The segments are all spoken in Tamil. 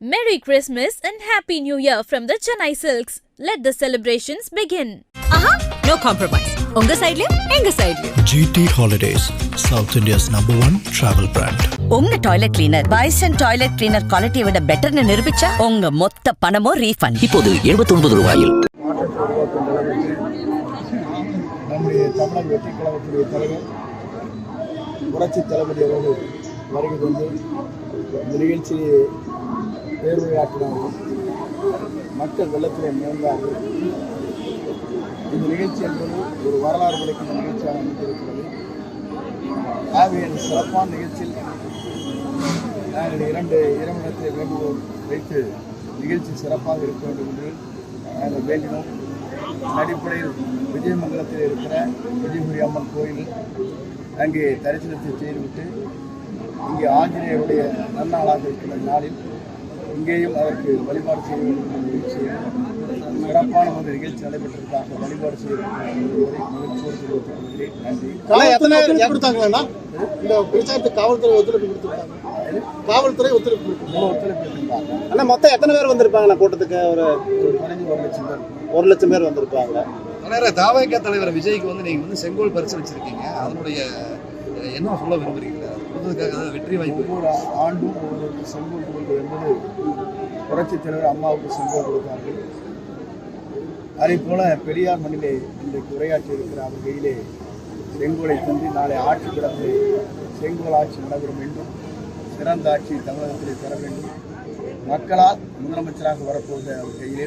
Merry Christmas and Happy New Year from the Chennai Silks. Let the celebrations begin. ஆஹா நோ காம்ப்ரமைஸ் உங்க சைடுலயும் எங்க சைடுலயும் GT Holidays, South India's number one travel brand. உங்க toilet cleaner bison toilet cleaner குவாலிட்டியை விட பெட்டர்னு நிரூபிச்சா உங்க மொத்த பணமும் ரீஃபண்ட் இப்போது 79 ரூபாயில் நம்முடைய தமிழக வெற்றி கழகத்துடைய தலைவர் புரட்சி தளபதி அவர்கள் வருகை தந்து இந்த நிகழ்ச்சியை பேருரையாற்றினார்கள் மக்கள் வெள்ளத்திலே மிதந்தார்கள். இந்த நிகழ்ச்சி என்பது ஒரு வரலாறு உழைக்கும் நிகழ்ச்சியாக அமைந்திருக்கிறது. ஆகவே இந்த சிறப்பான நிகழ்ச்சியில் நாங்கள் இரண்டு இரவிடத்தை வேண்டுகோள் வைத்து நிகழ்ச்சி சிறப்பாக இருக்க வேண்டும் என்று நாங்கள் வேண்டினோம். அடிப்படையில் விஜயமங்கலத்தில் இருக்கிற விஜயபுரி அம்மன் கோயில் அங்கே தரிசனத்தை செய்துவிட்டு இங்கே ஆஞ்சநேயருடைய நன்னாளாக இருக்கிற நாளில் இங்கேயும் அதற்கு வழிபாடு செய்ய வேண்டும் என்ற நிகழ்ச்சியில் சிறப்பான ஒரு நிகழ்ச்சி நடைபெற்றிருக்காங்க வழிபாடு செய்ய வேண்டும் என்பதை மகிழ்ச்சியோடு தெரிவித்துக் கொள்கிறேன் நன்றி காவல்துறை ஒத்துழைப்பு கொடுத்தாங்களாண்ணா? இந்த பிரச்சாரத்துக்கு காவல்துறை ஒத்துழைப்பு கொடுத்துருக்காங்க. காவல்துறை ஒத்துழைப்பு ஒத்துழைப்பு அண்ணா மொத்தம் எத்தனை பேர் வந்திருப்பாங்கண்ணா கூட்டத்துக்கு? ஒரு ஒரு குறைஞ்சு ஒரு லட்சம் பேர். ஒரு லட்சம் பேர் வந்திருப்பாங்க. தலைவர் தாவேக தலைவர் விஜய்க்கு வந்து நீங்க வந்து செங்கோல் பரிசு வச்சிருக்கீங்க. அதனுடைய என்ன சொல்ல விரும்புறீங்க? அதாவது வெற்றி வாய்ப்பு. ஒவ்வொரு ஆண்டும் ஒவ்வொரு செங்கோல் கொடுப்பது என்பது புரட்சித் தலைவர் அம்மாவுக்கு செங்கோல் கொடுத்தார்கள். அதே போல பெரியார் மண்ணிலே இன்றைக்கு உரையாற்றி இருக்கிற அவர் கையிலே செங்கோலை தந்து நாளை ஆட்சி கிடந்து செங்கோல் ஆட்சி நடைபெறும் என்றும் சிறந்த ஆட்சி தமிழகத்திலே பெற வேண்டும். மக்களால் முதலமைச்சராக வரப்போகிற அவர் கையிலே.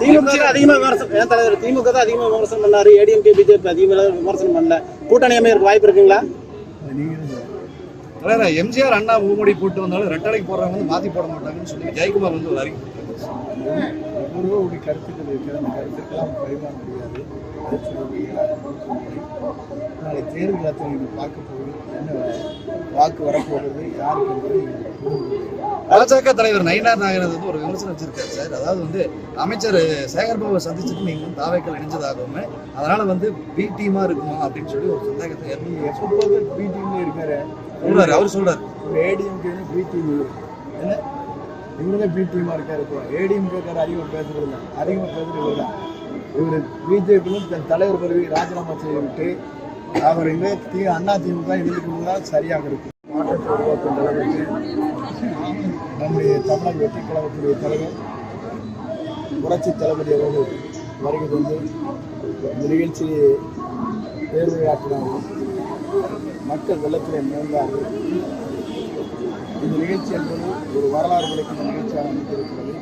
திமுக தான் அதிகமா விமர்சனம். ஏன் தலைவர் திமுக தான் அதிகமா விமர்சனம் பண்ணாரு. ஏடிஎம்கே பிஜேபி அதிகமா விமர்சனம் பண்ணல. கூட்டணி அமையறதுக்கு வாய்ப்பு இருக்குங்களா? அது நீங்களும் எம்ஜிஆர் அண்ணா ஊமடி போட்டு வந்தாலும் ரெட்டலைக்கு போடுறவங்க வந்து மாத்தி போட மாட்டாங்கன்னு சொல்லி ஜெயக்குமார் வந்து ஒரு அறிக்கை கருத்துக்கள் இருக்கிற அந்த கருத்துக்கெல்லாம் பரிமாற முடியாது நாளை தேர்தல் அத்தனை நீங்கள் பார்க்க போவது என்ன வாக்கு வரப்போகிறது யாருக்கு என்பதை பாஜக தலைவர் நயினார் நாகராஜ் வந்து ஒரு விமர்சனம் வச்சிருக்காரு சார். அதாவது வந்து அமைச்சர் சேகர்பாபுவை சந்திச்சுட்டு நீங்க வந்து தாவைக்கல் இணைஞ்சதாகவும் அதனால வந்து பி டீமா இருக்குமா அப்படின்னு சொல்லி ஒரு சந்தேகத்தை ஏற்படுத்தி எப்போ பி டீம்ல இருக்காரு. சொல்றாரு அவர் சொல்றாரு ஒரு ஏடிஎம்கே பி டீம் என்ன? இவங்க பி டீமா இருக்காரு இப்போ. ஏடிஎம்கே கார அதிகமாக பேசுறது இல்லை அதிகமாக பேசுறது இவர் தான் இவர் பிஜேபியும் தன் தலைவர் பதவி ராஜினாமா செய்துவிட்டு அவர் இங்கே தி அண்ணா திமுக இணைந்து கொண்டால் சரியாக இருக்கும் மாற்றத்தை உருவாக்கும் நம்முடைய தமிழக வெற்றி கழகத்துடைய தலைவர் புரட்சி தளபதி அவர்கள் வருகை தந்து இந்த நிகழ்ச்சியை பேருரையாற்றினார்கள் மக்கள் வெள்ளத்திலே மிதந்தார்கள். இந்த நிகழ்ச்சி என்பது ஒரு வரலாறு உழைக்கும் நிகழ்ச்சியாக அமைந்திருக்கிறது.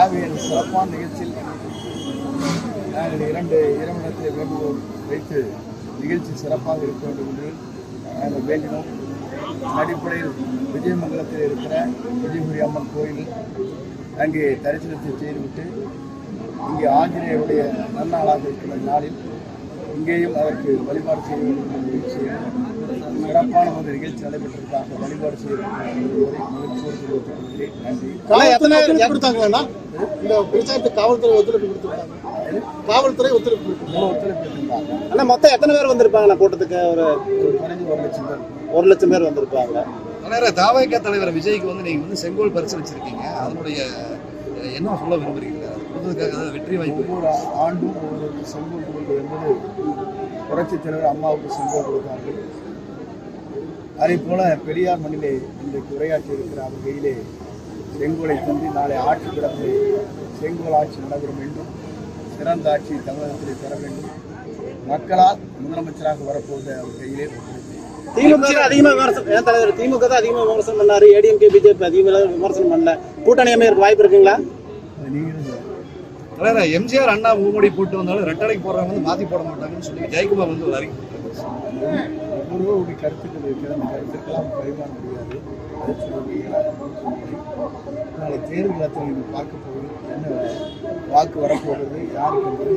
ஆகவே சிறப்பான நிகழ்ச்சியில் நாங்கள் இரண்டு இரவிடத்தை வேண்டுகோள் வைத்து நிகழ்ச்சி சிறப்பாக இருக்க வேண்டும் என்று நாங்கள் வேண்டினோம். அடிப்படையில் விஜயமங்கலத்தில் இருக்கிற விஜயபுரி அம்மன் கோயில் அங்கே தரிசனத்தை செய்துவிட்டு இங்கே ஆஞ்சநேயருடைய நன்னாளாக இருக்கிற நாளில் இங்கேயும் அதற்கு வழிபாடு செய்ய வேண்டும் சிறப்பான ஒரு நிகழ்ச்சி நடைபெற்றிருக்காங்க வழிபாடு செய்ய வேண்டும் இந்த பிரச்சாரத்துக்கு காவல்துறை ஒத்துழைப்பு கொடுத்துருக்காங்க. காவல்துறை ஒத்துழைப்பு ஒத்துழைப்பு அண்ணா மொத்தம் எத்தனை பேர் வந்திருப்பாங்கண்ணா கூட்டத்துக்கு? ஒரு ஒரு குறைஞ்சு ஒரு லட்சம் பேர். ஒரு லட்சம் பேர் வந்திருப்பாங்க. தலைவர் தாவேக தலைவர் விஜய்க்கு வந்து நீங்க வந்து செங்கோல் பரிசு வச்சிருக்கீங்க. அதனுடைய என்ன சொல்ல விரும்புறீங்க? கொடுத்ததுக்காக அதாவது வெற்றி வாய்ப்பு. ஒவ்வொரு ஆண்டும் ஒவ்வொரு செங்கோல் கொடுப்பது என்பது புரட்சித் தலைவர் அம்மாவுக்கு செங்கோல் கொடுத்தார்கள். அதே போல பெரியார் மண்ணிலே இன்றைக்கு உரையாற்றி இருக்கிற அவர் கையிலே செங்கோலை தந்து நாளை ஆட்சி கிடந்து செங்கோல் ஆட்சி நடைபெறும் என்றும் சிறந்த ஆட்சி தமிழகத்திலே பெற வேண்டும். மக்களால் முதலமைச்சராக வரப்போகிற அவர் கையிலே. திமுக தான் அதிகமா விமர்சனம். ஏன் தலைவர் திமுக தான் அதிகமா விமர்சனம் பண்ணாரு. ஏடிஎம்கே பிஜேபி அதிகமா விமர்சனம் பண்ணல. கூட்டணி அமையறதுக்கு வாய்ப்பு இருக்குங்களா? அது நீங்களும் எம்ஜிஆர் அண்ணா மூமடி போட்டு வந்தாலும் ரெட்டடைக்கு போடுறவங்க வந்து மாற்றி போட மாட்டாங்கன்னு சொல்லி ஜெயக்குமார் வந்து ஒரு அறிக்கை கொடுத்திருக்காரு. ஒவ்வொருவருடைய கருத்துக்கள் இருக்கிற அந்த கருத்துக்கெல்லாம் பரிமாற முடியாது நாளை தேர்தல் அத்தனை நீங்கள் பார்க்க போகிறது என்ன வாக்கு வரப்போகிறது யாருக்கு என்பதை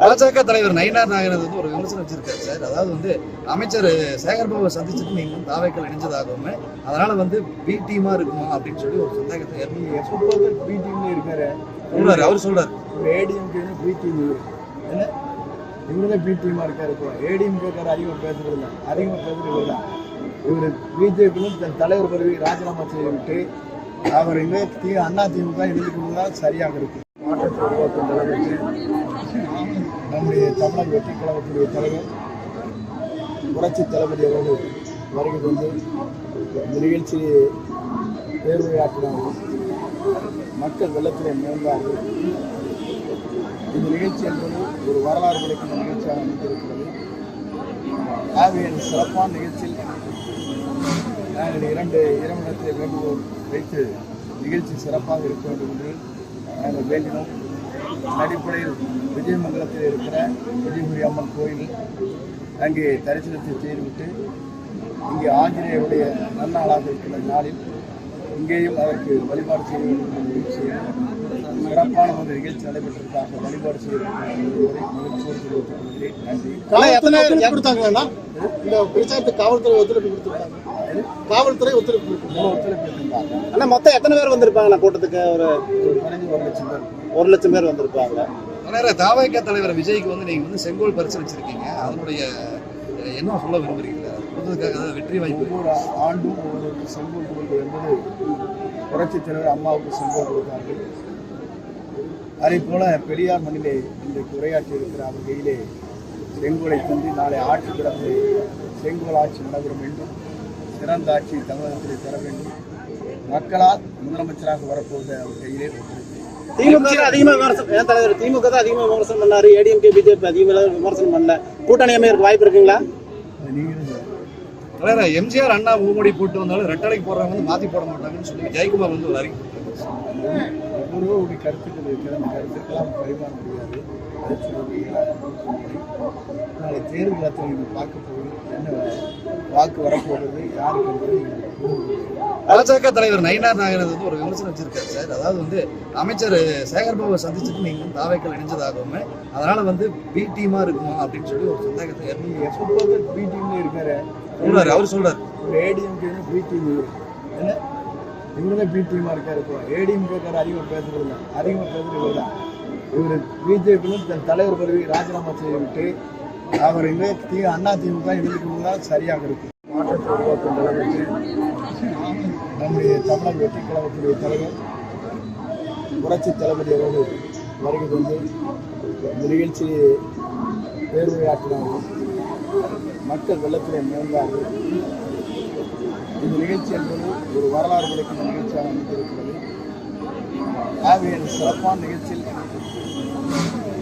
பாஜக தலைவர் நயினார் நாகராஜ் வந்து ஒரு விமர்சனம் வச்சிருக்காரு சார் அதாவது வந்து அமைச்சர் சேகர்பாபு சந்திச்சுட்டு நீங்க வந்து தாவைக்கல் இணைஞ்சதாகவும் அதனால வந்து பி டீமா இருக்குமா அப்படின்னு சொல்லி ஒரு சந்தேகத்தை நீ ஏற்படுத்தி எப்போ பி டீம்ல இருக்காரு சொல்றாரு அவர் சொல்றாரு. ஒரு ஏடிஎம்கே பி டீம் என்ன? இவங்க தான் பி இருக்காரு இப்போ. ஏடிஎம்கேக்கார அதிகமாக பேசுறது இல்லை. அதிகமாக பேசுறது இல்லை இவர் பிஜேபியிலும் தன் தலைவர் பதவி ராஜினாமா செய்துவிட்டு அவர் இங்கே தி அண்ணா திமுக இணைந்து சரியாக இருக்கு. மாற்றத்தை உருவாக்கும் நம்முடைய தமிழக வெற்றி கழகத்துடைய தலைவர் புரட்சி தளபதி அவர்கள் வருகை வந்து இந்த நிகழ்ச்சியை பேருரையாற்றினார்கள் மக்கள் வெள்ளத்திலே மேம்பார்கள் இந்த நிகழ்ச்சி என்பது ஒரு வரலாறு கிடைக்கும் நிகழ்ச்சியாக அமைந்திருக்கிறது. ஆகவே சிறப்பான நிகழ்ச்சியில் நாங்கள் இரண்டு இரவிடத்தை வேண்டுகோள் வைத்து நிகழ்ச்சி சிறப்பாக இருக்க வேண்டும் என்று நாங்கள் வேண்டினோம். அடிப்படையில் விஜயமங்கலத்தில் இருக்கிற விஜயபுரி அம்மன் கோயில் அங்கே தரிசனத்தை செய்துவிட்டு இங்கே ஆஞ்சநேயருடைய நன்னாளாக இருக்கிற நாளில் இங்கேயும் அதற்கு வழிபாடு செய்ய வேண்டும் என்ற நிகழ்ச்சியில் சிறப்பான ஒரு நிகழ்ச்சி நடைபெற்றதற்காக வழிபாடு செய்ய வேண்டும் என்பதை இந்த பிரச்சாரத்துக்கு காவல்துறை ஒத்துழைப்பு கொடுத்துருக்காங்க. காவல்துறை ஒத்துழைப்பு ஒத்துழைப்பு இருந்தாங்க ஆனா மொத்தம் எத்தனை பேர் வந்திருப்பாங்கண்ணா கூட்டத்துக்கு? ஒரு ஒரு குறைஞ்ச ஒரு லட்சம் பேர் ஒரு லட்சம் பேர் வந்திருப்பாங்க. தலைவர் தாவேக்கா தலைவர் விஜய்க்கு வந்து நீங்க வந்து செங்கோல் பரிசு வச்சிருக்கீங்க. அதனுடைய என்ன சொல்ல விரும்புறீங்க? கொடுத்ததுக்காக வெற்றி வாய்ப்பு. ஒவ்வொரு ஆண்டும் ஒவ்வொரு செங்கோல் கொடுப்பது என்பது புரட்சித் தலைவர் அம்மாவுக்கு செங்கோல் கொடுத்தார்கள். அதே போல பெரியார் மண்ணிலே இன்றைக்கு உரையாற்றி இருக்கிற அவர் கையிலே செங்கோலை தந்து நாளை ஆட்சி கிடந்து செங்கோல் ஆட்சி நடைபெறும் என்றும் சிறந்த ஆட்சி தமிழகத்திலே தர வேண்டும். மக்களால் முதலமைச்சராக வரப்போவதை அவர் கையிலே. திமுக அதிகமா விமர்சனம் ஏன் தலைவர் திமுக தான் அதிகமா விமர்சனம் பண்ணாரு ஏடிஎம்கே பிஜேபி அதிகமா விமர்சனம் பண்ணல. கூட்டணி அமையறதுக்கு வாய்ப்பு இருக்குங்களா? அது நீங்களும் சொல்லுங்க. தலைவர் எம்ஜிஆர் அண்ணா மூமடி போட்டு வந்தாலும் ரெட்டடைக்கு போடுறவங்க வந்து மாத்தி போட மாட்டாங்கன்னு சொல்லி ஜெயக்குமார் வந்து ஒரு அறிக்கை. ஒவ்வொருவருடைய கருத்துக்கள் இருக்கிற அந்த கருத்துக்கெல்லாம் பரிமாற முடியாது? நாளை தேர்தல் காலத்தில் நீங்கள் பார்க்க போவது என்ன வாக்கு வரப்போகிறது யாருக்கு என்பதை. பாஜக தலைவர் நயினார் நாகராஜ் வந்து ஒரு விமர்சனம் வச்சிருக்காரு சார் அதாவது வந்து அமைச்சர் சேகர்பாபு சந்திச்சுட்டு நீங்க தாவைக்கல் இணைஞ்சதாகவும் அதனால வந்து பி டீமா இருக்குமா அப்படின்னு சொல்லி ஒரு சந்தேகத்தை எப்போ பி டீம்ல இருக்காரு சொல்றாரு அவர் சொல்றாரு. ஒரு ஏடிஎம்கே பி டீம் என்ன? இவரு தான் பி டீமா இருக்காரு இப்போ. ஏடிஎம்கேக்கார அதிகமாக பேசுறது இல்லை. அதிகமாக பேசுறது இவர் தான். இவர் பிஜேபியிலும் தன் தலைவர் பதவி ராஜினாமா செய்துவிட்டு அவர் இங்கே தி அண்ணா திமுக இணைந்து தான் சரியாக இருக்கு. மாற்றத்தை உருவாக்கும் அளவுக்கு நம்முடைய தமிழக வெற்றி கழகத்துடைய தலைவர் புரட்சி தளபதி அவர்கள் வருகை கொண்டு இந்த நிகழ்ச்சியை பேருரையாற்றினார்கள். மக்கள் வெள்ளத்திலே மேம்பார்கள் இந்த நிகழ்ச்சி என்பது ஒரு வரலாறு கிடைக்கும் நிகழ்ச்சியாக அமைந்திருக்கிறது. ஆகவே சிறப்பான நிகழ்ச்சியில்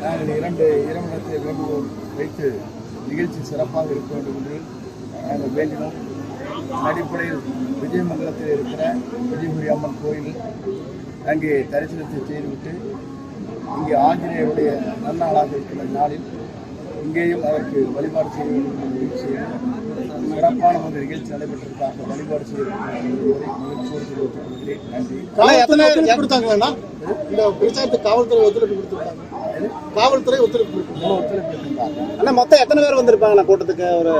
நாங்கள் இரண்டு இரவிடத்தை வேண்டுகோள் வைத்து நிகழ்ச்சி சிறப்பாக இருக்க வேண்டும் என்று நாங்கள் வேண்டினோம். அடிப்படையில் விஜயமங்கலத்தில் இருக்கிற விஜயபுரி அம்மன் கோயில் அங்கே தரிசனத்தை செய்துவிட்டு இங்கே ஆஞ்சநேயருடைய நன்னாளாக இருக்கிற நாளில் இங்கேயும் அதற்கு வழிபாடு செய்ய வேண்டும். சிறப்பான ஒரு நிகழ்ச்சி வழிபாடு ஆனா எத்தனை ஒத்துழைப்பு கொடுத்தாங்களா இந்த பிரச்சாரத்துக்கு காவல்துறை ஒத்துழைப்பு கொடுத்துருக்காங்க. காவல்துறை ஒத்துழைப்பு ஒத்துழைப்பு இருந்தாங்க ஆனா மொத்தம் எத்தனை பேர் வந்திருப்பாங்கண்ணா கூட்டத்துக்கு? ஒரு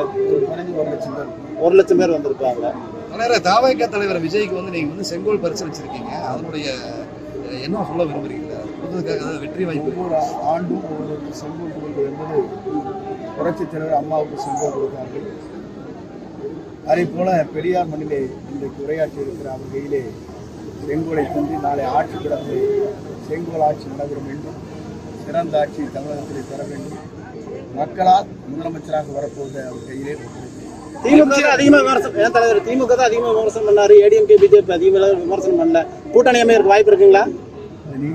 லட்சம் பேர். ஒரு லட்சம் பேர் வந்திருப்பாங்க. தலைவர் தாவேக்கா தலைவர் விஜய்க்கு வந்து நீங்க வந்து செங்கோல் பரிசு வச்சிருக்கீங்க அதனுடைய என்ன சொல்ல விரும்புறீங்க? வெற்றி வாய்ப்பு ஒவ்வொரு ஆண்டும் ஒவ்வொரு செங்கோல் கொடுப்பது என்பது புரட்சித் தலைவர் அம்மாவுக்கு செங்கோல் கொடுத்தார்கள். அதே போல பெரியார் மண்ணிலே இன்றைக்கு உரையாற்றி இருக்கிற அவர் கையிலே செங்கோலை தந்து நாளை ஆட்சி கிடந்து செங்கோல் ஆட்சி நடைபெறும் என்றும் சிறந்த ஆட்சி தமிழகத்திலே தர வேண்டும். மக்களால் முதலமைச்சராக வரப்போவதை அவர் கையிலே. திமுக தான் அதிகமா விமர்சனம். தலைவர் திமுக தான் அதிகமா விமர்சனம் பண்ணாரு. ஏடிஎம்கே பிஜேபி அதிகமா விமர்சனம் பண்ணல. கூட்டணி அமையறதுக்கு வாய்ப்பு இருக்குங்களா? அது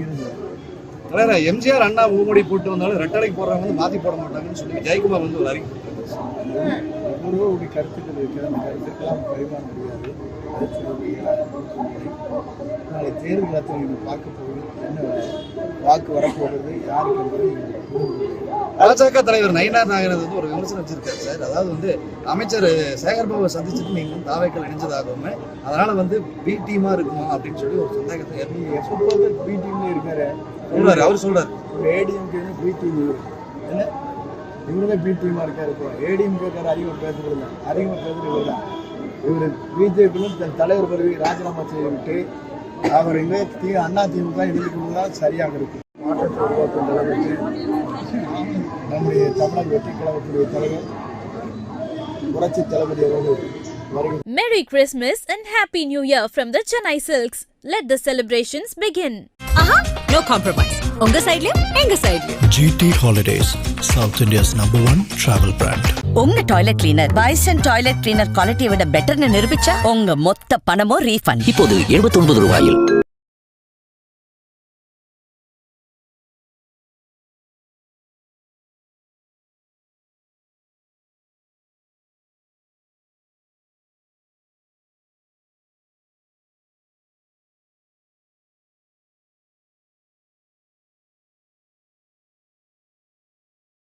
தலைவர் எம்ஜிஆர் அண்ணா மூமடி போட்டு வந்தாலும் ரெட்டடைக்கு போடுறவங்க வந்து மாத்தி போட மாட்டாங்கன்னு சொல்லி ஜெயக்குமார் வந்து ஒரு அறிக்கை. ஒவ்வொருவருடைய கருத்துக்கள் இருக்கிற அந்த கருத்துக்கெல்லாம் பரிமாற முடியாது? நாளை தேர்தல் காலத்தில் நீங்கள் பார்க்க போவது என்ன வாக்கு வரப்போகிறது யாருக்கு என்பதை நீங்கள். பாஜக தலைவர் நயினார் நாகராஜ் வந்து ஒரு விமர்சனம் வச்சிருக்காரு சார் அதாவது வந்து அமைச்சர் சேகர்பாபு சந்திச்சுட்டு நீங்க வந்து தாவைக்கல் இணைஞ்சதாகவும் அதனால வந்து பி டீமா இருக்குமா அப்படின்னு சொல்லி ஒரு சந்தேகத்தை ஏற்படுத்தி நீங்க எப்போ பார்த்து பி டீம்ல இருக்காரு சொல்றாரு அவர் சொல்றாரு. ஒரு ஏடிஎம்கே பி டீம் என்ன? இவரு தான் பி டீமா இருக்காரு இப்போ. ஏடிஎம்கேக்கார அதிகமாக பேசுறது இல்லை. அதிகமாக பேசுறது இவர் தான் இவர் பிஜேபியிலும் தன் தலைவர் பதவியை ராஜினாமா செய்துவிட்டு அவர் இங்கே தி அண்ணா திமுக இணைந்து கொள்வதால் சரியாக இருக்கும் மாற்றத்தை உருவாக்கும் அளவுக்கு நம்முடைய தமிழக வெற்றி கழகத்துடைய தலைவர் புரட்சி தளபதி அவர்கள் வருகை Merry Christmas and Happy New Year from the Chennai Silks. Let the celebrations begin. ஆஹா நோ காம்ப்ரமைஸ் உங்க சைடுலயும் எங்க சைடுலயும் GT Holidays, South India's number one travel brand. உங்க toilet cleaner bison toilet cleaner குவாலிட்டியை விட பெட்டர்னு நிரூபிச்சா உங்க மொத்த பணமும் ரீஃபண்ட் இப்போது 79 ரூபாயில்